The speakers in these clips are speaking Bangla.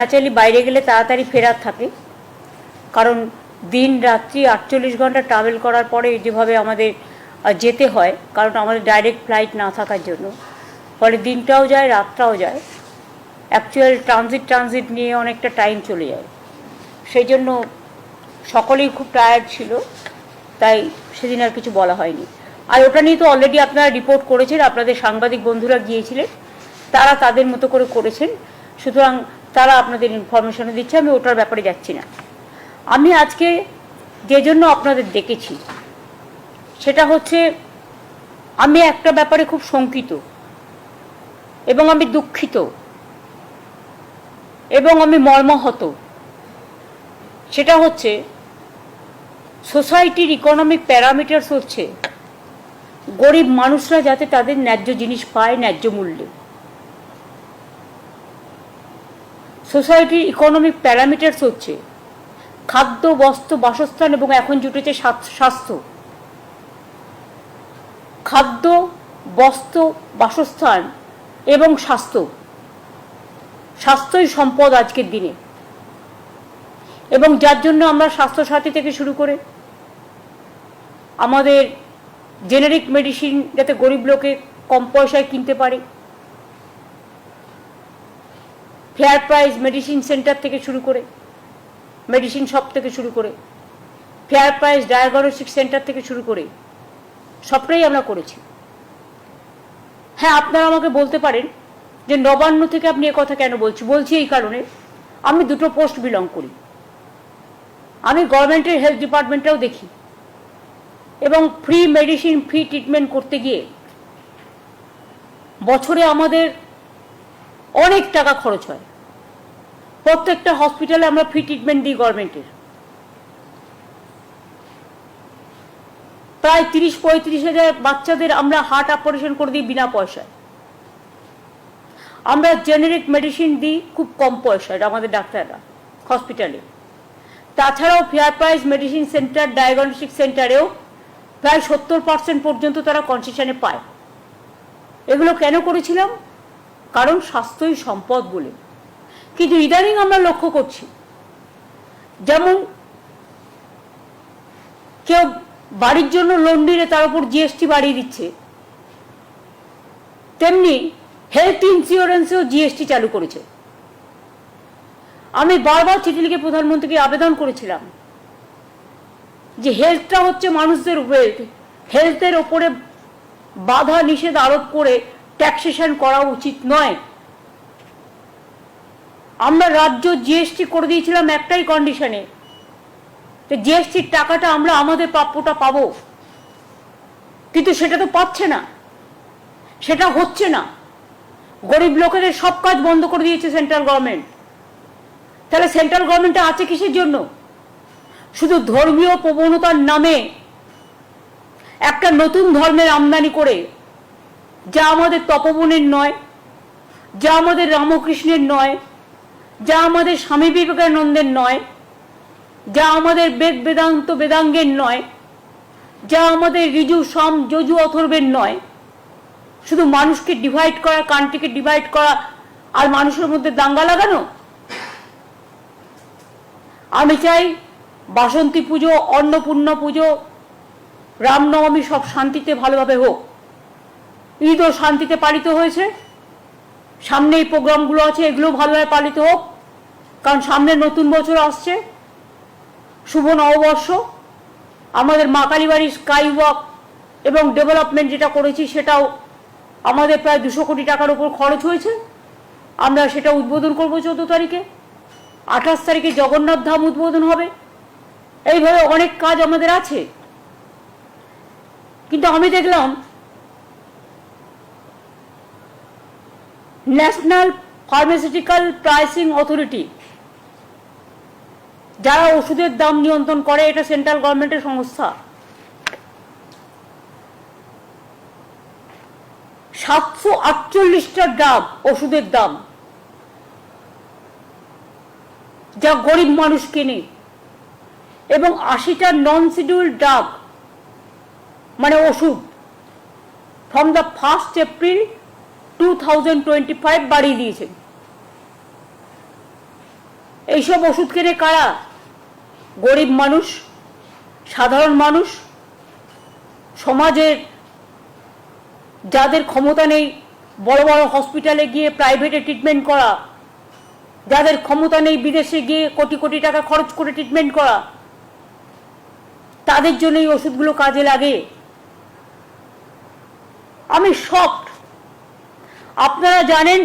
অ্যাকচুয়ালি বাইরে গেলে তাড়াতাড়ি ফেরার থাকে। কারণ দিন রাত্রি আটচল্লিশ ঘণ্টা ট্রাভেল করার পরে যেভাবে আমাদের যেতে হয়, কারণ আমাদের ডাইরেক্ট ফ্লাইট না থাকার জন্য। ফলে দিনটাও যায়, রাতটাও যায়। অ্যাকচুয়াল ট্রানজিট ট্রানজিট নিয়ে অনেকটা টাইম চলে যায়। সেই জন্য সকলেই খুব টায়ার্ড ছিল, তাই সেদিন আর কিছু বলা হয়নি। আর ওটা নিয়ে তো অলরেডি আপনারা রিপোর্ট করেছেন, আপনাদের সাংবাদিক বন্ধুরা গিয়েছিলেন, তারা তাদের মতো করে করেছেন। সুতরাং তারা আপনাদের ইনফরমেশনও দিচ্ছে, আমি ওটার ব্যাপারে যাচ্ছি না। আমি আজকে যে জন্য আপনাদের ডেকেছি, সেটা হচ্ছে আমি একটা ব্যাপারে খুব শঙ্কিত এবং আমি দুঃখিত এবং আমি মর্মাহত। সেটা হচ্ছে সোসাইটির ইকোনমিক প্যারামিটার্স হচ্ছে গরিব মানুষরা যাতে তাদের ন্যায্য জিনিস পায় ন্যায্য মূল্যে। সোসাইটির ইকোনমিক প্যারামিটার্স হচ্ছে। খাদ্য, বস্ত্র, বাসস্থান এবং এখন জুটেছে স্বাস্থ্য খাদ্য, বস্ত্র, বাসস্থান এবং স্বাস্থ্য। স্বাস্থ্যই সম্পদ আজকের দিনে। এবং যার জন্য আমরা স্বাস্থ্যসাথী থেকে শুরু করে আমাদের জেনারিক মেডিসিন যাতে গরিব লোকে কম পয়সায় কিনতে পারে ফেয়ার প্রাইস মেডিসিন সেন্টার থেকে শুরু করে মেডিসিন শপ থেকে শুরু করে ফেয়ার প্রাইস ডায়াগনস্টিক সেন্টার থেকে শুরু করে, সবটাই আমরা করেছি। হ্যাঁ আপনারা আমাকে বলতে পারেন যে নবান্ন থেকে আপনি কথা কেন বলছি? বলছি এই কারণে আমি দুটো পোস্ট বিলং করি। আমি গভর্নমেন্টের হেলথ ডিপার্টমেন্টটাও দেখি। এবং ফ্রি মেডিসিন ফ্রি ট্রিটমেন্ট করতে গিয়ে বছরে আমাদের অনেক টাকা খরচ হয়। প্রত্যেকটা হসপিটালে আমরা ফ্রি ট্রিটমেন্ট দিই গভর্নমেন্টের প্রায় তিরিশ, পঁয়ত্রিশ হাজার বাচ্চাদের আমরা হার্ট অপারেশন করে দিই বিনা পয়সায়। আমরা জেনারিক মেডিসিন দিই খুব কম পয়সায় আমাদের ডাক্তাররা হসপিটালে তাছাড়াও fair price medicine centre diagnostic সেন্টারেও প্রায় সত্তর পার্সেন্ট পর্যন্ত তারা কনসেশনে পায়। এগুলো কেন করেছিলাম? কারণ স্বাস্থ্যই সম্পদ বলে। কিন্তু ইদানিং আমরা লক্ষ্য করছি, যেমন কেউ বাড়ির জন্য লোন নিলে তার উপর জিএসটি বাড়িয়ে দিচ্ছে, তেমনি হেলথ ইন্স্যুরেন্সেও জিএসটি চালু করেছে। আমি বারবার চিঠি লিখে প্রধানমন্ত্রীকে আবেদন করেছিলাম যে হেলথটা হচ্ছে মানুষদের ওয়েলথ হেলথের ওপরে বাধা নিষেধ আরোপ করে ট্যাক্সেশন করা উচিত নয়। আমরা রাজ্য জিএসটি করে দিয়েছিলাম একটাই কন্ডিশনে যে জিএসটির টাকাটা আমরা আমাদের প্রাপ্যটা পাবো। কিন্তু সেটা তো পাচ্ছে না। সেটা হচ্ছে না। গরিব লোকেদের সব কাজ বন্ধ করে দিয়েছে সেন্ট্রাল গভর্নমেন্ট তাহলে সেন্ট্রাল গভর্নমেন্টটা আছে কিসের জন্য? শুধু ধর্মীয় প্রবণতার নামে একটা নতুন ধর্মের আমদানি করে, যা আমাদের তপবনের নয়, যা আমাদের রামকৃষ্ণের নয় যা আমাদের স্বামী বিবেকানন্দের নয়, যা আমাদের বেদ বেদান্ত বেদাঙ্গের নয়, যা আমাদের ঋজু সম, যজু অথর্বের নয়। শুধু মানুষকে ডিভাইড করা, কান্ট্রিকে ডিভাইড করা, আর মানুষের মধ্যে দাঙ্গা লাগানো? আমি চাই বাসন্তী পুজো, অন্নপূর্ণা পুজো, রামনবমী সব শান্তিতে ভালোভাবে হোক। ঈদও শান্তিতে পালিত হয়েছে। সামনে এই প্রোগ্রামগুলো আছে এগুলো ভালোভাবে পালিত হোক। কারণ সামনে নতুন বছর আসছে। শুভ নববর্ষ। আমাদের মা কালীবাড়ির স্কাই ওয়াক এবং ডেভেলপমেন্ট যেটা করেছি সেটাও আমাদের প্রায় দুশো কোটি টাকার উপর খরচ হয়েছে। আমরা সেটা উদ্বোধন করব চোদ্দ তারিখে। আঠাশ তারিখে জগন্নাথ ধাম উদ্বোধন হবে। এইভাবে অনেক কাজ আমাদের আছে। কিন্তু আমি দেখলাম ন্যাশনাল ফার্মাসিউটিক্যাল প্রাইসিং অথরিটি যারা ওষুধের দাম নিয়ন্ত্রণ করে, এটা সেন্ট্রাল গভর্নমেন্টের সংস্থা। সাতশো আটচল্লিশটা ড্রাগ ওষুধের দাম। যা গরিব মানুষ কেনে এবং আশিটা নন শিডিউল ড্রাগ মানে ওষুধ from the first April two thousand twenty five বাড়িয়ে দিয়েছেন এইসব ওষুধ কেনে কারা গরিব মানুষ, সাধারণ মানুষ সমাজের যাদের ক্ষমতা নেই, বড় বড় হসপিটালে গিয়ে প্রাইভেটে ট্রিটমেন্ট করা, যাদের ক্ষমতা নেই বিদেশে গিয়ে কোটি কোটি টাকা খরচ করে ট্রিটমেন্ট করা, তাদের জন্য এই ওষুধগুলো কাজে লাগে। আমি শকড আপনারা জানেন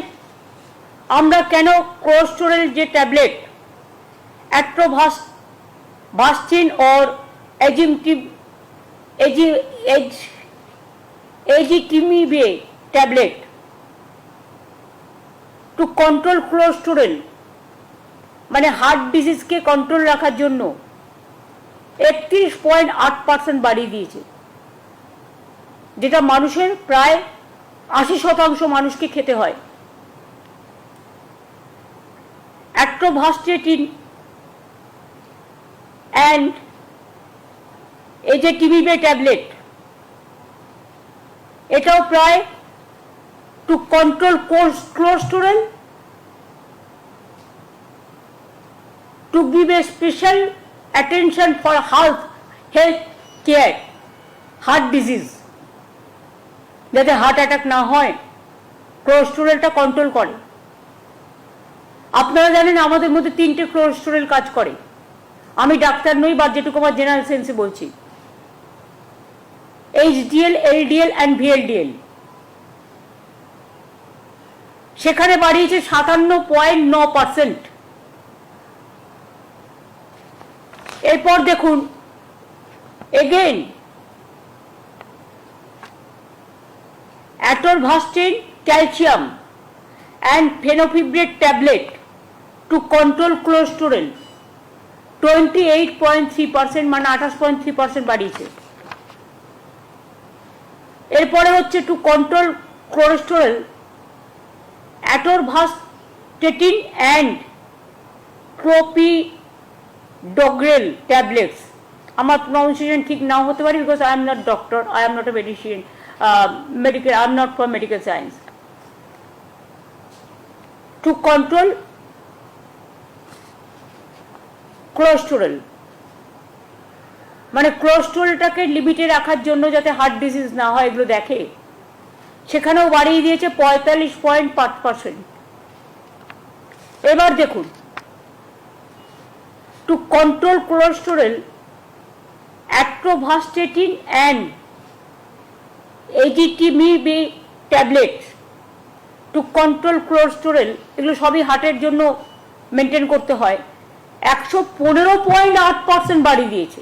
আমরা কেন কোলেস্টোরেল যে ট্যাবলেট অ্যাট্রোভাস এজি age ezetimibe tablet to control cholesterol মানে হার্ট ডিজিজকে কন্ট্রোল রাখার জন্য একত্রিশ পয়েন্ট আট পার্সেন্ট বাড়িয়ে দিয়েছে, যেটা মানুষের প্রায় আশি শতাংশ মানুষকে খেতে হয়। অ্যাট্রোভাস্টেটিন অ্যান্ড এই যে টিবিবে ট্যাবলেট এটাও প্রায় to control cholesterol to give a special attention for health health care heart disease. যাতে হার্ট অ্যাটাক না হয় কোলেস্টোরেলটা কন্ট্রোল করে। আপনারা জানেন আমাদের মধ্যে তিনটে কোলেস্টোরেল কাজ করে। আমি ডাক্তার নই বা যেটুকু আমার জেনারেল সেন্সে বলছি। এইচডিএল এলডিএল অ্যান্ড ভিএলডিএল সেখানে বাড়িয়েছে সাতান্ন পয়েন্ট ন পার্সেন্ট। এরপর দেখুন again atorvastatin calcium and fenofibrate tablet to control cholesterol twenty eight point three percent মানে আঠাশ পয়েন্ট থ্রি পার্সেন্ট বাড়িয়েছে। এরপরে হচ্ছে to control cholesterol atorvastatin and clopidogrel tablets আমার প্রনাউন্সিয়েশন ঠিক নাও হতে পারে because I am not doctor I am not a medicine medical I am not for medical science to control cholesterol মানে কোলেস্টোরেলটাকে লিমিটে রাখার জন্য যাতে হার্ট ডিজিজ না হয় এগুলো দেখে। সেখানেও বাড়িয়ে দিয়েছে পঁয়তাল্লিশ পয়েন্ট পাঁচ পার্সেন্ট এবার দেখুন। to control cholesterol, atorvastatin and AGTMB tablet to control cholesterol এগুলো সবই হার্টের জন্য মেনটেন করতে হয়। একশো পনেরো পয়েন্ট আট পার্সেন্ট বাড়িয়ে দিয়েছে।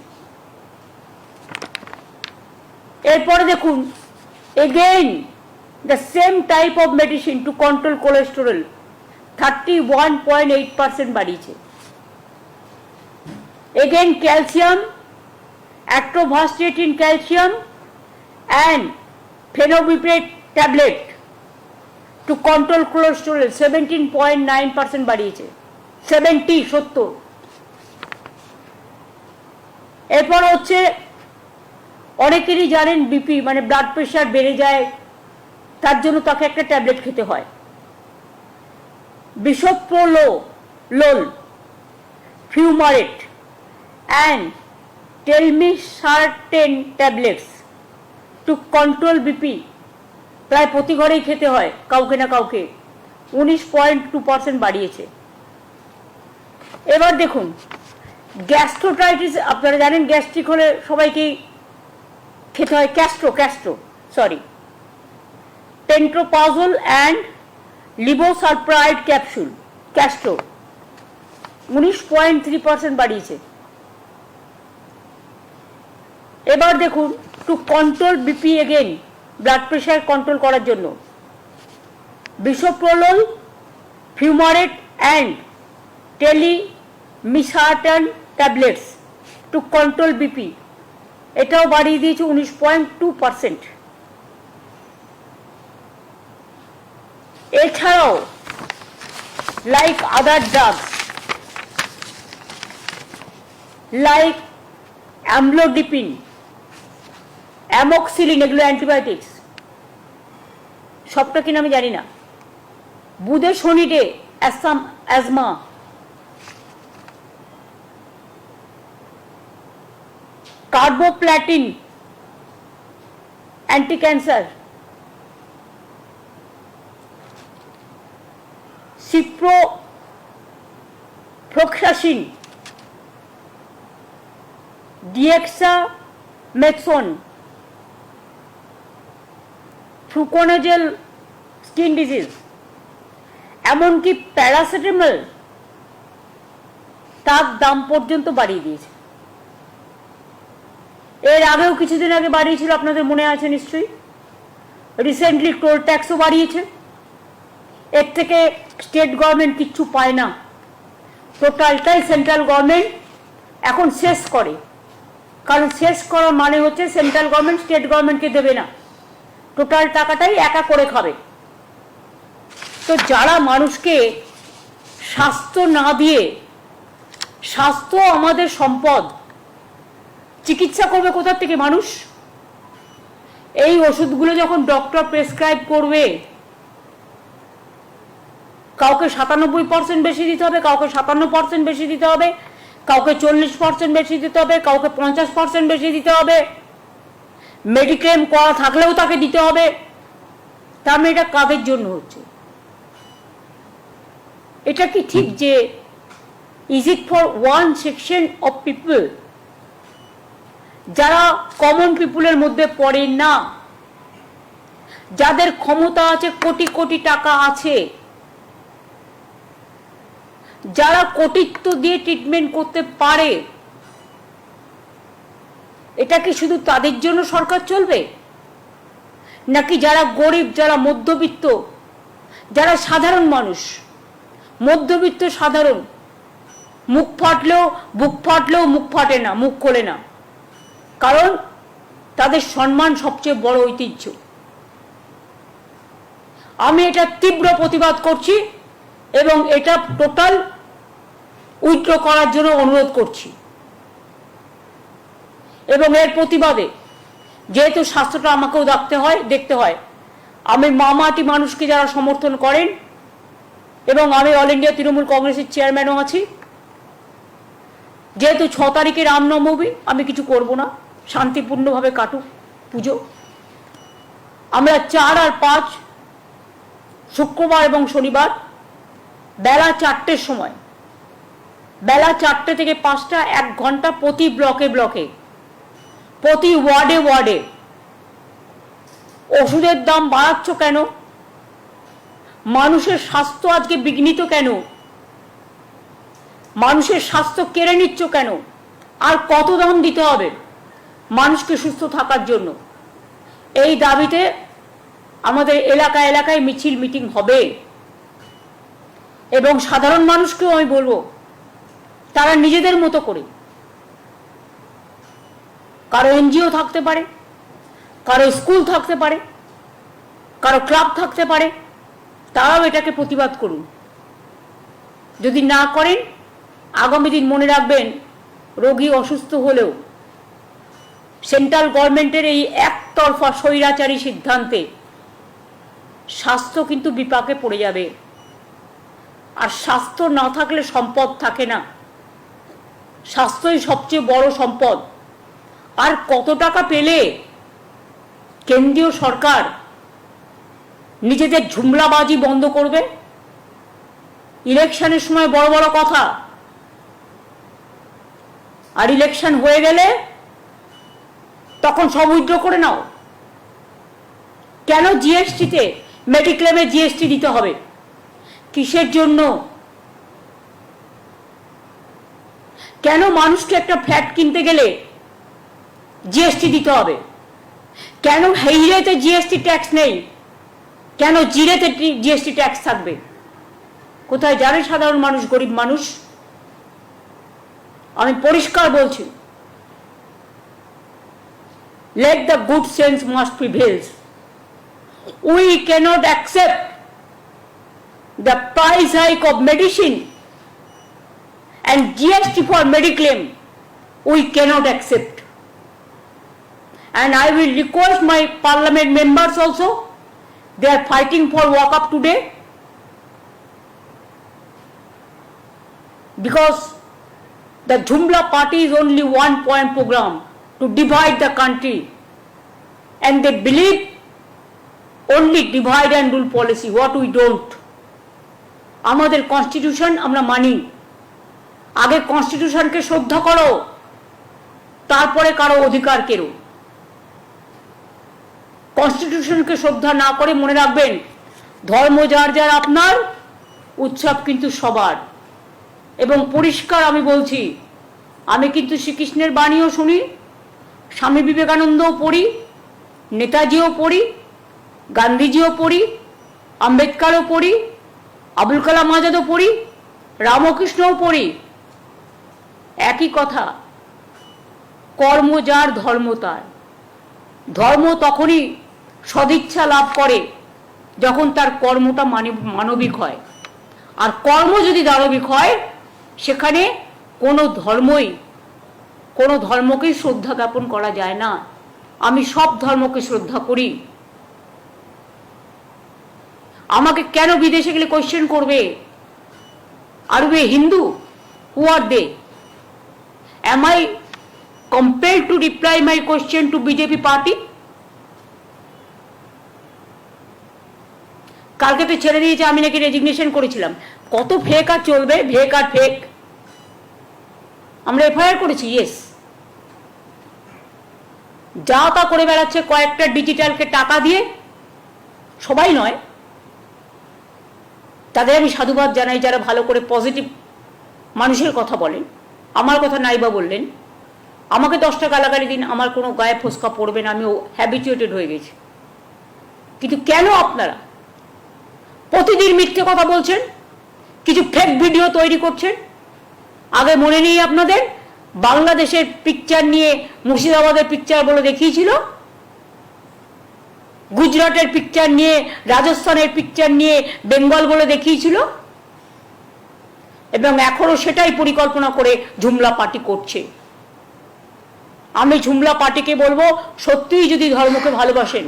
এরপরে দেখুন again the same type of medicine to control cholesterol thirty one point eight percent বাড়িয়েছে। Again, calcium actovastatin calcium, and phenobarbital tablet to control cholesterol 17.9 percent বাড়িয়েছে। সেভেন্টি সত্তর। এরপর হচ্ছে অনেকেরই জানেন বিপি মানে ব্লাড প্রেশার বেড়ে যায়, তার জন্য তাকে একটা ট্যাবলেট খেতে হয়। Bisoprolol fumarate and telmisartan tablets to control BP প্রায় প্রতি ঘরেই খেতে হয়, কাউকে না কাউকে। উনিশ পয়েন্ট টু পার্সেন্ট বাড়িয়েছে। এবার দেখুন গ্যাস্ট্রোটাইটিস আপনারা জানেন গ্যাস্ট্রিক হলে সবাইকেই খেতে হয় gastro gastro sorry pantoprazole and levosulpiride capsule gastro উনিশ পয়েন্ট থ্রি পার্সেন্ট বাড়িয়েছে। এবার দেখুন to control BP again blood pressure control করার জন্য। Bisoprolol fumarate and telmisartan tablets to control BP এটাও বাড়িয়ে দিয়েছে উনিশ পয়েন্ট টু পার্সেন্ট এছাড়াও like other drugs like amlodipine amoxicillin এগুলো অ্যান্টিবায়োটিক্স সবটা কিনা আমি জানি না। বুধে শনিতে অ্যাসাম asthma ciprofloxacin dexamethasone fluconazole skin disease এমনকি প্যারাসিটামল তার দাম পর্যন্ত বাড়িয়ে দিয়েছে। এর আগেও কিছুদিন আগে বাড়িয়েছিল, আপনাদের মনে আছে নিশ্চয়ই? রিসেন্টলি টোল ট্যাক্সও বাড়িয়েছে। এর থেকে স্টেট গভর্নমেন্ট কিচ্ছু পায় না। টোটালটাই সেন্ট্রাল গভর্নমেন্ট এখন শেষ করে। কারণ শেষ করার মানে হচ্ছে সেন্ট্রাল গভর্নমেন্ট স্টেট গভর্নমেন্টকে দেবে না। টোটাল টাকাটাই একা করে খাবে। তো যারা মানুষকে স্বাস্থ্য না দিয়ে, স্বাস্থ্য আমাদের সম্পদ চিকিৎসা করবে কোথার থেকে মানুষ? এই ওষুধগুলো যখন ডক্টর প্রেসক্রাইব করবে কাউকে সাতানব্বই পার্সেন্ট বেশি দিতে হবে কাউকে সাতান্ন পার্সেন্ট বেশি দিতে হবে কাউকে চল্লিশ পার্সেন্ট বেশি দিতে হবে কাউকে পঞ্চাশ পার্সেন্ট বেশি দিতে হবে। মেডিক্লেম করা থাকলেও তাকে দিতে হবে। তার মানে এটা কাদের জন্য হচ্ছে? এটা কি ঠিক যে is it for one section of people যারা কমন পিপুলের মধ্যে পড়ে না, যাদের ক্ষমতা আছে, কোটি কোটি টাকা আছে, যারা কোটিত্ব দিয়ে ট্রিটমেন্ট করতে পারে, এটা কি শুধু তাদের জন্য সরকার চলবে? নাকি যারা গরিব, যারা মধ্যবিত্ত, যারা সাধারণ মানুষ, মধ্যবিত্ত সাধারণ, মুখ ফাটলেও, বুক ফাটলেও মুখ ফাটে না, মুখ খোলে না। কারণ তাদের সম্মান সবচেয়ে বড় ঐতিহ্য। আমি এটা তীব্র প্রতিবাদ করছি এবং এটা টোটাল উইথড্র করার জন্য অনুরোধ করছি। এবং এর প্রতিবাদে যেহেতু স্বাস্থ্যটা আমাকেও দেখতে হয় দেখতে হয়। আমি মামাটি মানুষকে যারা সমর্থন করেন এবং আমি অল ইন্ডিয়া তৃণমূল কংগ্রেসের চেয়ারম্যানও আছি, যেহেতু ছ তারিখে রামনবমী আমি কিছু করব না। শান্তিপূর্ণভাবে কাটুক পুজো। আমরা চার আর পাঁচ শুক্রবার এবং শনিবার বেলা চারটের সময়, বেলা চারটে থেকে পাঁচটা এক ঘণ্টা প্রতি ব্লকে ব্লকে, প্রতি ওয়ার্ডে ওয়ার্ডে ওষুধের দাম বাড়াচ্ছ কেন? মানুষের স্বাস্থ্য আজকে বিঘ্নিত কেন? মানুষের স্বাস্থ্য কেড়ে নিচ্ছ কেন? আর কত দাম দিতে হবে? মানুষকে সুস্থ থাকার জন্য। এই দাবিতে আমাদের এলাকা এলাকায় মিছিল মিটিং হবে। এবং সাধারণ মানুষকেও আমি বলব, তারা নিজেদের মতো করে। কারও এনজিও থাকতে পারে, কারও স্কুল থাকতে পারে, কারও ক্লাব থাকতে পারে, তারাও এটাকে প্রতিবাদ করুন। যদি না করেন, আগামী দিন মনে রাখবেন, রোগী অসুস্থ হলেও সেন্ট্রাল গভর্নমেন্টের এই একতরফা স্বৈরাচারী সিদ্ধান্তে স্বাস্থ্য কিন্তু বিপাকে পড়ে যাবে। আর স্বাস্থ্য না থাকলে সম্পদ থাকে না। স্বাস্থ্যই সবচেয়ে বড় সম্পদ। আর কত টাকা পেলে কেন্দ্রীয় সরকার নিজেদের ঝুমলাবাজি বন্ধ করবে? ইলেকশনের সময় বড় বড় কথা। আর ইলেকশন হয়ে গেলে তখন সব উইথড্র করে নাও। কেন জিএসটিতে মেডিক্লেমে জিএসটি দিতে হবে? কিসের জন্য? কেন মানুষকে একটা ফ্ল্যাট কিনতে গেলে জিএসটি দিতে হবে? কেন হেইরেতে জিএসটি ট্যাক্স নেই? কেন জিরেতে জিএসটি ট্যাক্স থাকবে? কোথায় জানে সাধারণ মানুষ, গরিব মানুষ? আমি পরিষ্কার বলছি let the good sense must prevail. We cannot accept the price hike of medicine and GST for mediclaim. We cannot accept. And I will request my parliament members also, they are fighting for walk up today. Because the Jumla party is only one point program to divide the country. And they believe only divide and rule policy, what we don't. আমাদের কনস্টিটিউশন আমরা মানি। আগে কনস্টিটিউশনকে শ্রদ্ধা করো। তারপরে কারও অধিকার কেরো। কনস্টিটিউশনকে শ্রদ্ধা না করে মনে রাখবেন ধর্ম যার যার আপনার উৎসব কিন্তু সবার। এবং পরিষ্কার আমি বলছি আমি কিন্তু শ্রীকৃষ্ণের বাণীও শুনি স্বামী বিবেকানন্দও পড়ি, নেতাজিও পড়ি, গান্ধীজিও পড়ি, আম্বেদকারও পড়ি, আবুল কালাম আজাদও পড়ি, রামকৃষ্ণও পড়ি। একই কথা, কর্ম যার, ধর্ম তার। ধর্ম তখনই সদিচ্ছা লাভ করে যখন তার কর্মটা মানব- মানবিক হয়। আর কর্ম যদি দানবিক হয়, সেখানে কোনো ধর্মই কোনো ধর্মকেই শ্রদ্ধা জ্ঞাপন করা যায় না। আমি সব ধর্মকে শ্রদ্ধা করি। আমাকে কেন বিদেশে গেলে কোয়েশ্চেন করবে? আর বে Hindu who are they am I compare to reply my question to BJP party কালকে তো ছেড়ে দিয়েছে, আমি নাকি রেজিগনেশন করেছিলাম। কত ফেক আর চলবে? ফেক আর ফেক আমরা এফআইআর করেছি ইয়েস যা তা করে বেড়াচ্ছে কয়েকটা ডিজিটালকে টাকা দিয়ে, সবাই নয়। তাদের আমি সাধুবাদ জানাই যারা ভালো করে পজিটিভ মানুষের কথা বলেন। আমার কথা নাইবা বললেন। আমাকে দশটা গালাগালি দিন, আমার কোনো গায়ে ফোসকা পড়বে না, আমি হ্যাবিচুয়েটেড হয়ে গেছি। কিন্তু কেন আপনারা প্রতিদিন মিথ্যে কথা বলছেন? কিছু ফেক ভিডিও তৈরি করছেন? আগে মনে নেই আপনাদের? বাংলাদেশের পিকচার নিয়ে মুর্শিদাবাদের পিকচার বলে দেখিয়েছিল? গুজরাটের পিকচার নিয়ে, রাজস্থানের পিকচার নিয়ে, বেঙ্গল বলে দেখিয়েছিল? এবং এখনও সেটাই পরিকল্পনা করে ঝুমলা পার্টি করছে। আমি ঝুমলা পার্টিকে বলব, সত্যিই যদি ধর্মকে ভালোবাসেন,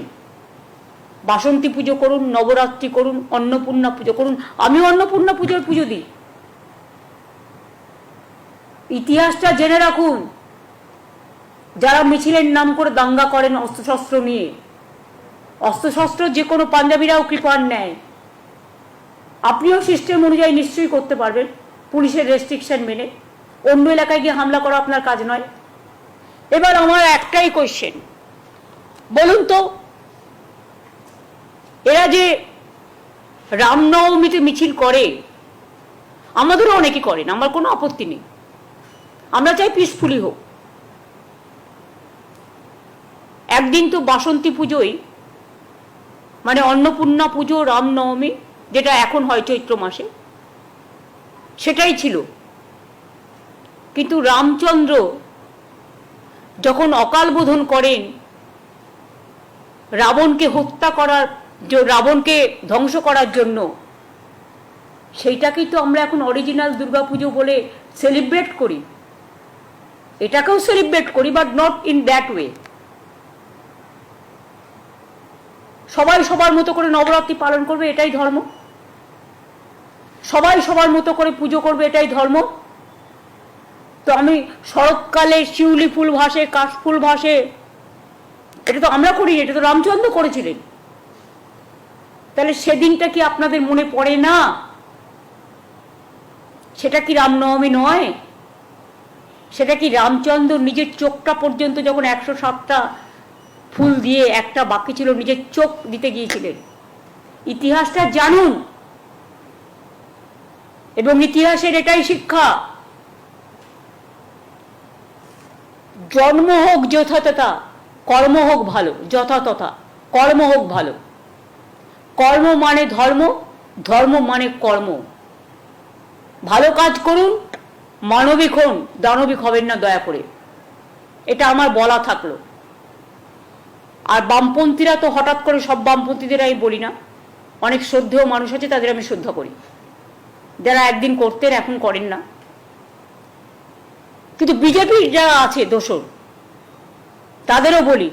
বাসন্তী পুজো করুন, নবরাত্রি করুন, অন্নপূর্ণা পুজো করুন, আমিও অন্নপূর্ণা পুজোর পুজো দিই। ইতিহাসটা জেনে রাখুন। যারা মিছিলের নাম করে দাঙ্গা করেন অস্ত্রশস্ত্র নিয়ে, অস্ত্রশস্ত্র যে কোনো পাঞ্জাবিরাও কৃপার নেয় আপনিও সিস্টেম অনুযায়ী নিশ্চয়ই করতে পারবেন, পুলিশের রেস্ট্রিকশন মেনে। অন্য এলাকায় গিয়ে হামলা করা আপনার কাজ নয়। এবার আমার একটাই কোয়েশ্চেন বলুন তো, এরা যে রামনবমীতে মিছিল করে, আমাদেরও অনেকে করেন, আমার কোনো আপত্তি নেই। আমরা চাই পিসফুলি হোক। একদিন তো বাসন্তী পুজোয় মানে অন্নপূর্ণা পুজো, রামনবমী, যেটা এখন হয় চৈত্র মাসে, সেটাই ছিল। কিন্তু রামচন্দ্র যখন অকাল বোধন করেন, রাবণকে হত্যা করার রাবণকে ধ্বংস করার জন্য, সেইটাকেই তো আমরা এখন অরিজিনাল দুর্গাপুজো বলে সেলিব্রেট করি। এটাকেও সেলিব্রেট করি but not in that way সবাই সবার মতো করে নবরাত্রি পালন করবে, এটাই ধর্ম। সবাই সবার মতো করে পুজো করবে, এটাই ধর্ম। তো আমি শরৎকালে শিউলি ফুল ভাসে কাশফুল ভাসে, এটা তো আমরা করি এটা তো রামচন্দ্র করেছিলেন। তাহলে সেদিনটা কি আপনাদের মনে পড়ে না? সেটা কি রামনবমী নয়? সেটা কি রামচন্দ্র নিজের চোখটা পর্যন্ত যখন একশো সাতটা ফুল দিয়ে একটা বাকি ছিল, নিজের চোখ দিতে গিয়েছিলেন। ইতিহাসটা জানুন। এবং ইতিহাসের এটাই শিক্ষা। জন্ম হোক যথাতথা, কর্ম হোক ভালো, যথাতথা, কর্ম হোক ভালো। কর্ম মানে ধর্ম ধর্ম মানে কর্ম। ভালো কাজ করুন মানবিক হন, দানবিক হবেন না দয়া করে। এটা আমার বলা থাকল। আর বামপন্থীরা তো হঠাৎ করে সব বামপন্থীদের আমি বলি না। অনেক শ্রদ্ধেয় মানুষ আছে, তাদের আমি শ্রদ্ধা করি। যারা একদিন করতেন, এখন করেন না। কিন্তু বিজেপির যারা আছে দোষর তাদেরও বলি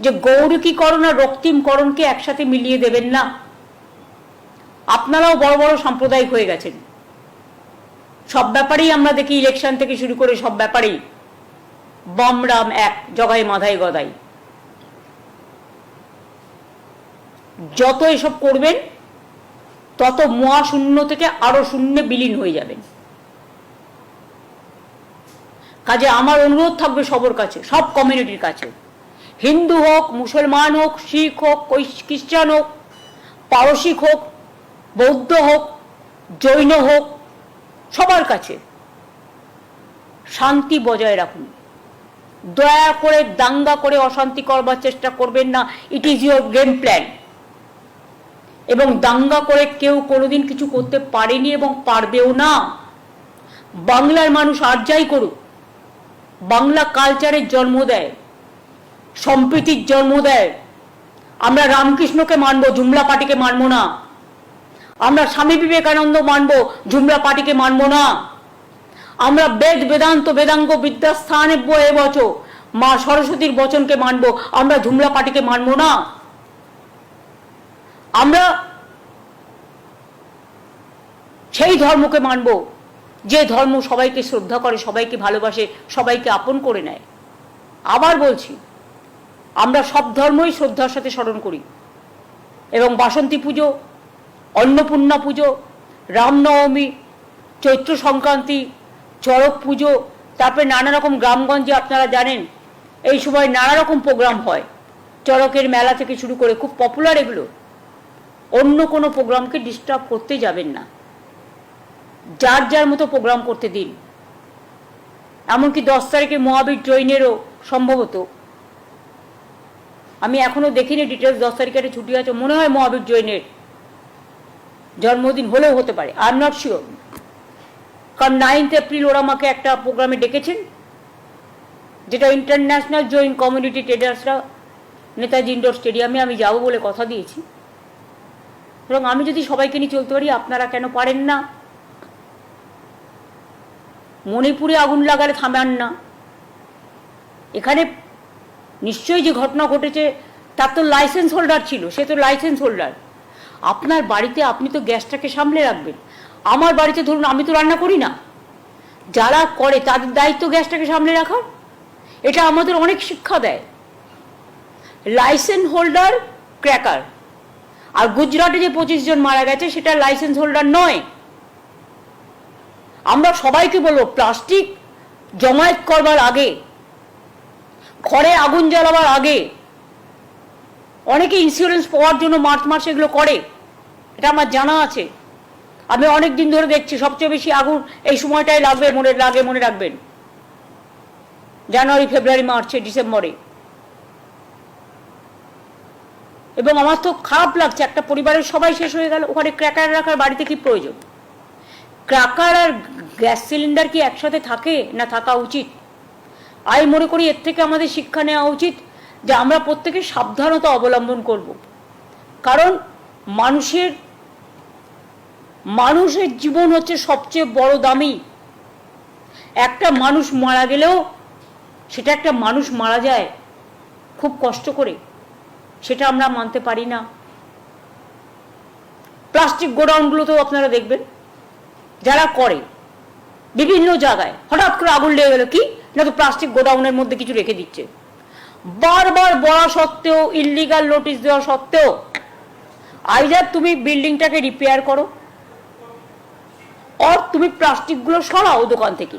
যে গৌরকীকরণ আর রক্তিমকরণকে একসাথে মিলিয়ে দেবেন না। আপনারাও বড় বড় সাম্প্রদায়িক হয়ে গেছেন। সব ব্যাপারেই আমরা দেখি ইলেকশন থেকে শুরু করে সব ব্যাপারেই। বামরাম এক, জগাই মাধাই গদাই। যত এসব করবেন, তত মহাশূন্য থেকে আরও শূন্যে বিলীন হয়ে যাবেন। কাজে আমার অনুরোধ থাকবে সবার কাছে, সব কমিউনিটির কাছে। হিন্দু হোক, মুসলমান হোক, শিখ হোক খ্রিস্টান হোক, পারসিক হোক, বৌদ্ধ হোক, জৈন হোক সবার কাছে। শান্তি বজায় রাখুন। দয়া করে, দাঙ্গা করে অশান্তি করবার চেষ্টা করবেন না। It is your game plan এবং দাঙ্গা করে কেউ কোনোদিন কিছু করতে পারেনি এবং পারবেও না। বাংলার মানুষ আর যাই করুক, বাংলা কালচারের জন্ম দেয়, সম্প্রীতির জন্ম দেয়। আমরা রামকৃষ্ণকে মানবো, জুমলা পার্টিকে মানবো না। আমরা স্বামী বিবেকানন্দ মানবো, জুমলা পার্টিকে মানবো না। আমরা বেদ বেদান্ত বেদাঙ্গ বিদ্যাস্থানে বয়ে বচো, মা সরস্বতীর বচনকে মানবো, আমরা ঝুমলা পার্টিকে মানবো না। আমরা সেই ধর্মকে মানব, যে ধর্ম সবাইকে শ্রদ্ধা করে, সবাইকে ভালোবাসে, সবাইকে আপন করে নেয়। আবার বলছি, আমরা সব ধর্মই শ্রদ্ধার সাথে স্মরণ করি। এবং বাসন্তী পুজো অন্নপূর্ণা পুজো, রামনবমী, চৈত্র সংক্রান্তি, চড়ক পুজো, তারপরে নানা রকম গ্রামগঞ্জে আপনারা জানেন, এই সময় নানা রকম প্রোগ্রাম হয়। চড়কের মেলা থেকে শুরু করে খুব পপুলার এগুলো। অন্য কোনো প্রোগ্রামকে ডিস্টার্ব করতে যাবেন না। যার যার মতো প্রোগ্রাম করতে দিন। এমনকি দশ তারিখে মহাবীর জৈনেরও সম্ভবত আমি এখনও দেখিনি ডিটেলস দশ তারিখে একটা ছুটি আছে, মনে হয় মহাবীর জৈনের। জন্মদিন হলেও হতে পারে এম নট শিওর কারণ নাইন্থ এপ্রিল ওরা আমাকে একটা প্রোগ্রামে ডেকেছেন, যেটা ইন্টারন্যাশনাল জৈন কমিউনিটি ট্রেডার্সরা নেতাজি ইন্ডোর স্টেডিয়ামে আমি যাব বলে কথা দিয়েছি। এবং আমি যদি সবাইকে নিয়ে চলতে পারি, আপনারা কেন পারেন না? মণিপুরে আগুন লাগালে থামান না। এখানে নিশ্চয়ই যে ঘটনা ঘটেছে, তার তো লাইসেন্স হোল্ডার ছিল, সে তো লাইসেন্স হোল্ডার আপনার বাড়িতে আপনি তো গ্যাসটাকে সামলে রাখবেন। আমার বাড়িতে ধরুন আমি তো রান্না করি না। যারা করে তাদের দায়িত্ব গ্যাসটাকে সামলে রাখার। এটা আমাদের অনেক শিক্ষা দেয়। লাইসেন্স হোল্ডার ক্র্যাকার আর গুজরাটে যে পঁচিশ জন মারা গেছে, সেটা লাইসেন্স হোল্ডার নয়। আমরা সবাইকে বলব প্লাস্টিক জমায়েত করবার আগে, ঘরে আগুন জ্বালাবার আগে, অনেকে ইন্স্যুরেন্স পাওয়ার জন্য মার্চ মাসে এগুলো করে। এটা আমার জানা আছে। আমি অনেক দিন ধরে দেখছি, সবচেয়ে বেশি আগুন এই সময়টাই লাগবে, মনে লাগে, মনে রাখবেন। জানুয়ারি, ফেব্রুয়ারি, মার্চে, ডিসেম্বরে। এবং আমার তো খারাপ লাগছে, একটা পরিবারের সবাই শেষ হয়ে গেল, ওখানে ক্র্যাকার রাখার বাড়িতে কি প্রয়োজন? ক্র্যাকার আর গ্যাস সিলিন্ডার কি একসাথে থাকে, না থাকা উচিত? আমি মনে করি এর থেকে আমাদের শিক্ষা নেওয়া উচিত যে আমরা প্রত্যেকে সাবধানতা অবলম্বন করব। কারণ মানুষের মানুষের জীবন হচ্ছে সবচেয়ে বড় দামি। একটা মানুষ মারা গেলেও সেটা একটা মানুষ মারা যায় খুব কষ্ট করে। সেটা আমরা মানতে পারি না। প্লাস্টিক গোডাউনগুলোতেও আপনারা দেখবেন, যারা করে, বিভিন্ন জায়গায় হঠাৎ করে আগুন লেগে গেল, কি? না তো প্লাস্টিক গোডাউনের মধ্যে কিছু রেখে দিচ্ছে। বারবার বলা সত্ত্বেও ইলিগাল নোটিশ দেওয়া সত্ত্বেও আইজার তুমি বিল্ডিংটাকে রিপেয়ার করো অর তুমি প্লাস্টিকগুলো সরাও দোকান থেকে।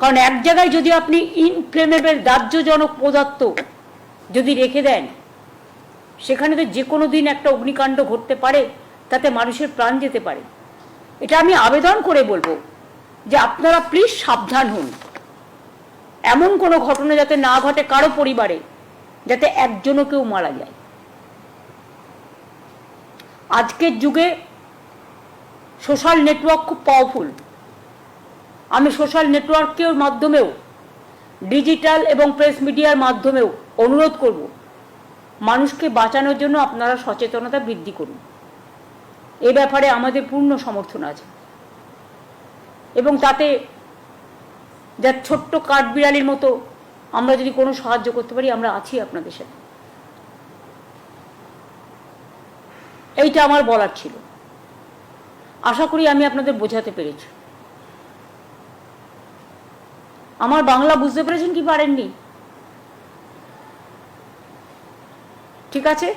কারণ এক জায়গায় যদি আপনি ইনফ্লেমেবল দাহ্যজনক পদার্থ যদি রেখে দেন, সেখানে তো যে কোনো দিন একটা অগ্নিকাণ্ড ঘটতে পারে, তাতে মানুষের প্রাণ যেতে পারে। এটা আমি আবেদন করে বলব যে আপনারা প্লিজ সাবধান হন। এমন কোনো ঘটনা যাতে না ঘটে কারও পরিবারে, যাতে একজনও কেউ মারা যায়। আজকের যুগে সোশ্যাল নেটওয়ার্ক খুব পাওয়ারফুল আমি সোশ্যাল নেটওয়ার্কের মাধ্যমেও ডিজিটাল এবং প্রেস মিডিয়ার মাধ্যমেও অনুরোধ করব, মানুষকে বাঁচানোর জন্য আপনারা সচেতনতা বৃদ্ধি করুন। এ ব্যাপারে আমাদের পূর্ণ সমর্থন আছে। এবং তাতে যা ছোট্ট কাঠবিড়ালির মতো আমরা যদি কোনো সাহায্য করতে পারি, আমরা আছি আপনাদের সাথে। এইটা আমার বলার ছিল। আশা করি আমি আপনাদের বোঝাতে পেরেছি। আমার বাংলা বুঝতে পেরেছেন কি পারেননি? ঠিক আছে?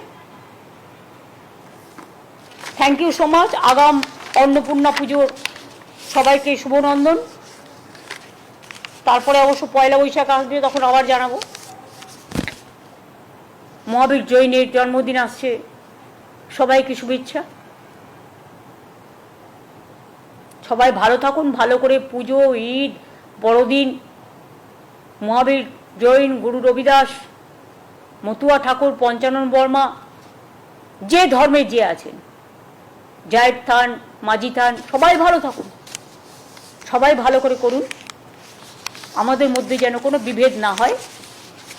থ্যাংক ইউ সো মাচ আগাম অন্নপূর্ণা পুজোর সবাইকে শুভনন্দন। তারপরে অবশ্য পয়লা বৈশাখ আসবে, তখন আবার জানাব। মহাবীর জৈনের জন্মদিন আসছে। সবাইকে শুভেচ্ছা। সবাই ভালো থাকুন, ভালো করে পুজো, ঈদ, বড়দিন। মহাবীর জৈন গুরু রবিদাস, মতুয়া ঠাকুর, পঞ্চানন বর্মা, যে ধর্মে যে আছেন জায়ের থান মাঝি থান সবাই ভালো থাকুন। সবাই ভালো করে করুন। আমাদের মধ্যে যেন কোনো বিভেদ না হয়।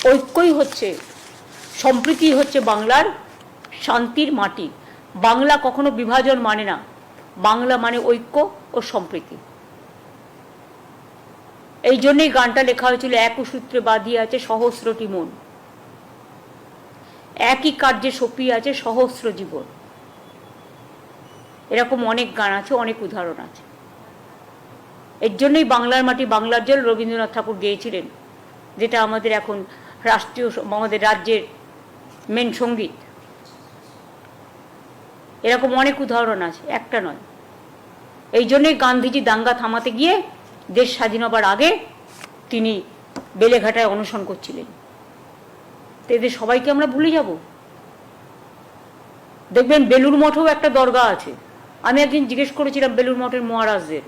ঐক্যই হচ্ছে, সম্প্রীতি হচ্ছে বাংলার শান্তির মাটি। বাংলা কখনো বিভাজন মানে না। বাংলা মানে ঐক্য। ও সম্প্রীতি। এই জন্যই গানটা লেখা হয়েছিল, এক সূত্রে বাঁধিয়ে আছে সহস্রটি মন। একই কার্যে সপিয়ে আছে সহস্র জীবন। এরকম অনেক গান আছে, অনেক উদাহরণ আছে। এর জন্যই বাংলার মাটি বাংলার জল রবীন্দ্রনাথ ঠাকুর গেয়েছিলেন, যেটা আমাদের এখন রাষ্ট্রীয় আমাদের রাজ্যের মেন সংগীত। এরকম অনেক উদাহরণ আছে, একটা নয়। এই জন্যই গান্ধীজি দাঙ্গা থামাতে গিয়ে দেশ স্বাধীন হবার আগে তিনি বেলেঘাটায় অনশন করছিলেন। তো এদের সবাইকে আমরা ভুলে যাব। দেখবেন বেলুর মঠেও একটা দরগা আছে। আমি একদিন জিজ্ঞেস করেছিলাম বেলুর মঠের মহারাজদের।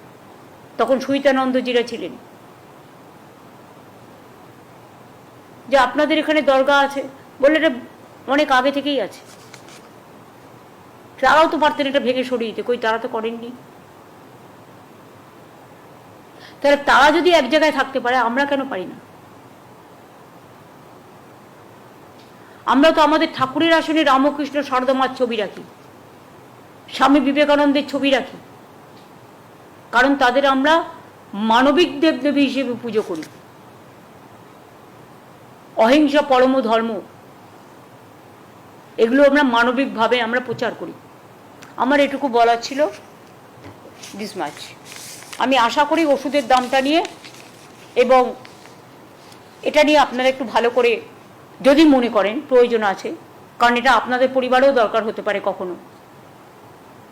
তখন সুইতানন্দজিরা ছিলেন। যে আপনাদের এখানে দরগা আছে? বললে এটা অনেক আগে থেকেই আছে। তারাও তো পারতেন এটা ভেঙে সরিয়ে দিতে। কই তারা তো করেননি। তাহলে তারা যদি এক জায়গায় থাকতে পারে, আমরা কেন পারি না? আমরা তো আমাদের ঠাকুরের আসনে রামকৃষ্ণ সারদামার ছবি রাখি, স্বামী বিবেকানন্দের ছবি রাখি। কারণ তাদের আমরা মানবিক দেবদেবী হিসেবে পুজো করি। অহিংসা পরম ধর্ম, এগুলো আমরা মানবিকভাবে আমরা প্রচার করি। আমার এটুকু বলার ছিল। দিস মাছ আমি আশা করি ওষুধের দামটা নিয়ে এবং এটা নিয়ে আপনারা একটু ভালো করে যদি মনে করেন, প্রয়োজন আছে, কারণ এটা আপনাদের পরিবারেও দরকার হতে পারে কখনো।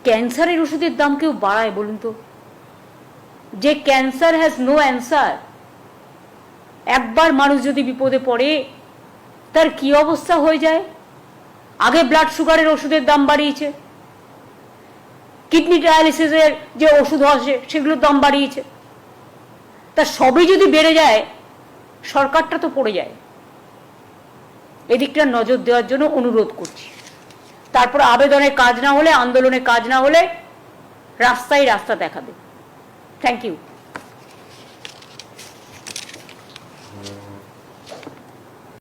ক্যান্সারের ওষুধের দাম কেউ বাড়ায় বলুন তো? যে ক্যান্সার হ্যাজ নো অ্যান্সার একবার মানুষ যদি বিপদে পড়ে, তার কি অবস্থা হয়ে যায়? আগে ব্লাড সুগারের ওষুধের দাম বাড়িয়েছে। কিডনি ডায়ালিসিসের যে ওষুধ আছে সেগুলোর দাম বাড়িয়েছে। তা সবই যদি বেড়ে যায়, সরকারটা তো পড়ে যায়। এদিকটা নজর দেওয়ার জন্য অনুরোধ করছি। তারপর আবেদনের কাজ না হলে, আন্দোলনের কাজ না হলে রাস্তায় রাস্তা দেখাবে। Thank you